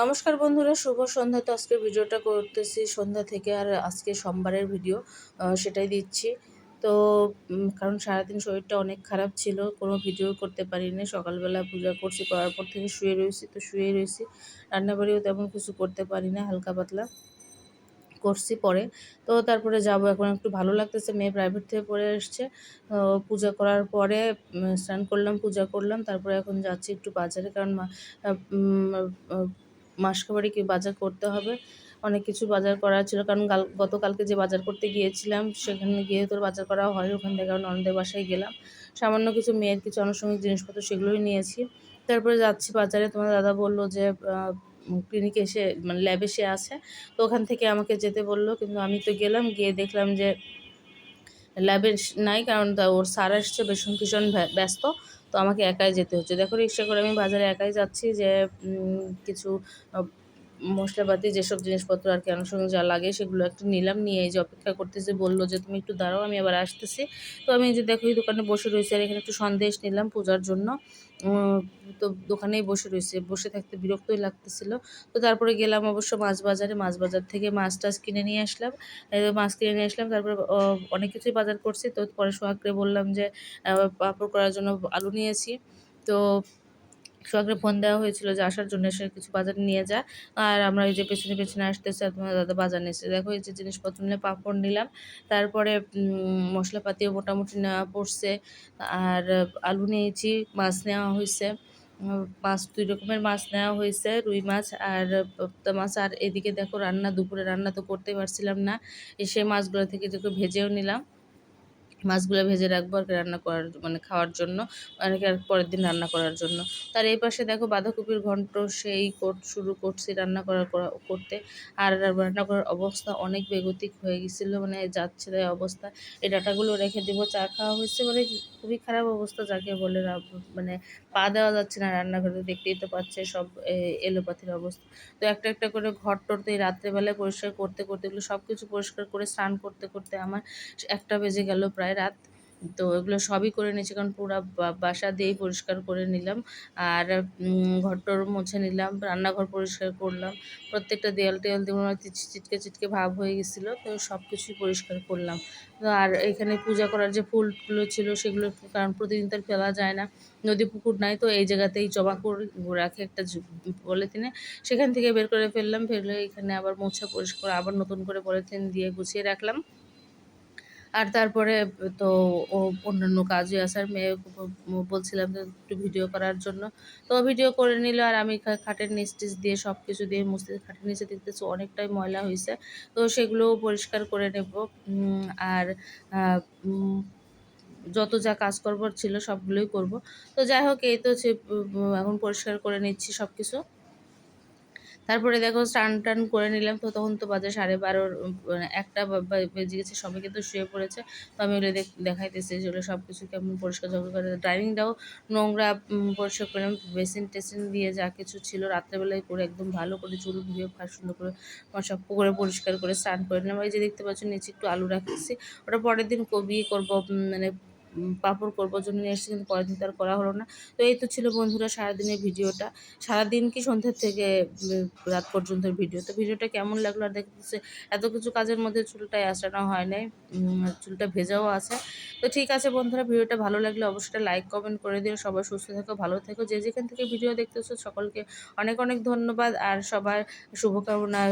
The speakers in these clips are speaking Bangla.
নমস্কার বন্ধুরা, শুভ সন্ধ্যা। তো আজকে ভিডিওটা করতেছি সন্ধ্যা থেকে, আর আজকে সোমবারের ভিডিও সেটাই দিচ্ছি। তো কারণ সারাদিন শরীরটা অনেক খারাপ ছিল, কোনো ভিডিও করতে পারিনি। সকালবেলা পূজা করছি, করার পর থেকে শুয়ে রয়েছি তো শুয়ে রয়েছি রান্নাবাড়িও তেমন কিছু করতে পারি না হালকা পাতলা করছি পরে। তো তারপরে যাব, এখন একটু ভালো লাগতেছে, মেয়ে প্রাইভেট থেকে পড়ে এসছে। পূজা করার পরে স্নান করলাম, পূজা করলাম, তারপরে এখন যাচ্ছি একটু বাজারে। কারণ মাসকাবাড়ি কি বাজার করতে হবে? অনেক কিছু বাজার করার ছিল। কারণ কাল, গতকালকে যে বাজার করতে গিয়েছিলাম, সেখানে গিয়ে তোর বাজার করা হয় ওখান থেকে। আমি ননদের বাসায় গেলাম। সামান্য কিছু মেয়ের কিছু আনুষঙ্গিক জিনিসপত্র সেগুলোই নিয়েছি। তারপরে যাচ্ছি বাজারে। তোমার দাদা বলল যে ক্লিনিকে এসে মানে ল্যাবে সে আছে। তো ওখান থেকে আমাকে যেতে বলল। কিন্তু আমি তো গেলাম, গিয়ে দেখলাম যে ল্যাবে নাই কারণ ওর স্যার আসছে ভীষণ ভীষণ ব্যস্ত। তো আমাকে একাই যেতে হচ্ছে। দেখো রিক্সা করে আমি বাজারে একাই যাচ্ছি যে কিছু মশলাপাতি যেসব জিনিসপত্র আর কি আনুষঙ্গিক যা লাগে সেগুলো একটু নিলাম, নিয়ে এই যে অপেক্ষা করতেছে, বলল যে তুমি একটু দাঁড়াও, আমি আবার আসতেছি। তো আমি যে দেখো এই দোকানে বসে রয়েছি আর এখানে একটু সন্দেশ নিলাম পূজার জন্য। তো দোকানেই বসে রয়েছে, বসে থাকতে বিরক্তই লাগতেছিল। তো তারপরে গেলাম অবশ্য মাছ বাজারে, মাছ বাজার থেকে মাছ টাছ কিনে নিয়ে আসলাম। মাছ কিনে নিয়ে আসলাম, তারপরে অনেক কিছুই বাজার করছি। তো পরে সোহাগকে বললাম যে পাঁপড় করার জন্য আলু নিয়েছি। তো সোহাগকে ফোন দেওয়া হয়েছিল যে আসার জন্য এসে কিছু বাজার নিয়ে যা। আর আমরা ওই যে পেছনে পেছনে আসতেছে, আর তোমার দাদা বাজার নিয়েছে দেখো এই যে জিনিসপত্র নিলে পাঁপড় নিলাম, তারপরে মশলাপাতিও মোটামুটি নেওয়া পড়ছে। আর আলু নিয়েছি, মাছ নেওয়া হয়েছে। মাছ, দুই রকমের মাছ নেওয়া হয়েছে, রুই মাছ আর মাছ। আর এদিকে দেখো রান্না, দুপুরে রান্না তো করতে পারছিলাম না। সেই মাছগুলো থেকে ভেজেও নিলাম। মাছগুলো ভেজে রাখব আর রান্না করার মানে খাওয়ার জন্য মানে আর পরের দিন রান্না করার জন্য। তার এই পাশে দেখো বাঁধাকপির ঘন্ট, সেই কোট, শুরু করছি রান্না করার করা- করতে। আর রান্না করার অবস্থা অনেক বেগতিক হয়ে গেছিল মানে যাচ্ছে তাই অবস্থা। এই ডাটাগুলো রেখে দেবো, চা খাওয়া হয়েছে মানে খুবই খারাপ অবস্থা, যাকে বলে মানে পা দেওয়া যাচ্ছে না রান্নাঘরে, দেখতেই তো পাচ্ছে সব এলোপাথির অবস্থা। তো একটা একটা করে ঘর টরতে এই রাত্রেবেলায় পরিষ্কার করতে করতে এগুলো সব কিছু পরিষ্কার করে স্নান করতে করতে আমার একটা বেজে গেল প্রায় রাত। তো এগুলো সবই করে নিয়েছি, কারণ পুরো বাসা দিয়েই পরিষ্কার করে নিলাম। আর ঘরটর মুছে নিলাম, রান্নাঘর পরিষ্কার করলাম। প্রত্যেকটা দেয়াল টেয়াল দিয়ে চিট- চিটকে চিটকে ভাব হয়ে গেছিল, তো সব কিছুই পরিষ্কার করলাম। আর এখানে পূজা করার যে ফুলগুলো ছিল, সেগুলো কারণ প্রতিদিন তো ফেলা যায় না। নদী পুকুর নাই তো এই জায়গাতেই জমা করে রাখে একটা পলিথিনে সেখান থেকে বের করে ফেললাম, ফেলে এখানে আবার মোছা পরিষ্কার, আবার নতুন করে পলিথিন দিয়ে গুছিয়ে রাখলাম। আর তারপরে তো ও অন্যান্য কাজে আসার মেয়ে বলছিলাম যে একটু ভিডিও করার জন্য। তো ভিডিও করে নিল আর আমি খাটের নিচ টিচ দিয়ে সব কিছু দিয়ে মুছতে খাটের নিচে দেখতেছি অনেকটাই ময়লা হয়েছে তো সেগুলোও পরিষ্কার করে নেব। আর যত যা কাজ করবার ছিল সবগুলোই করব। তো যাই হোক, এই তো এখন পরিষ্কার করে নিচ্ছি সব কিছু তারপরে দেখো স্নান টান করে নিলাম তো তখন তো বাজে সাড়ে উম, মানে একটা বেজে গেছে সবাই কিন্তু শুয়ে পড়েছে। তো আমি ওগুলো দেখ- দেখাইতেছি যেগুলো সব কিছু কেমন পরিষ্কার ঝগড়া করে ড্রাইভিংটাও নোংরা পরিষ্কার করলাম বেসিন টেসিন দিয়ে যা কিছু ছিল রাত্রেবেলায় করে একদম ভালো করে চুল ধুয়ে ফার সুন্দর করে সব করে পরিষ্কার করে স্নান করে নিলাম। এই যে দেখতে পাচ্ছ নিচে একটু আলু রাখতেছি। ওটা পরের দিন কবি করব মানে পাঁপড় করব জন্য নিয়ে এসেছি, কিন্তু পরের দিন তো আর করা হলো না। তো এই তো ছিল বন্ধুরা সারাদিনের ভিডিওটা। সারাদিন কি সন্ধ্যা থেকে রাত পর্যন্ত ভিডিও। তো ভিডিওটা কেমন লাগল আর দেখতেছে? এত কিছু কাজের মধ্যে চুলটাই আসানো হয় নাই চুলটা ভেজাও আছে। তো ঠিক আছে বন্ধুরা, ভিডিওটা ভালো লাগলে অবশ্যই লাইক, কমেন্ট করে দিও। সবাই সুস্থ থেকো, ভালো থেকো। যে যেখান থেকে ভিডিও দেখতেছো, সকলকে অনেক অনেক ধন্যবাদ। আর সবার শুভকামনা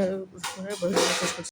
করছি।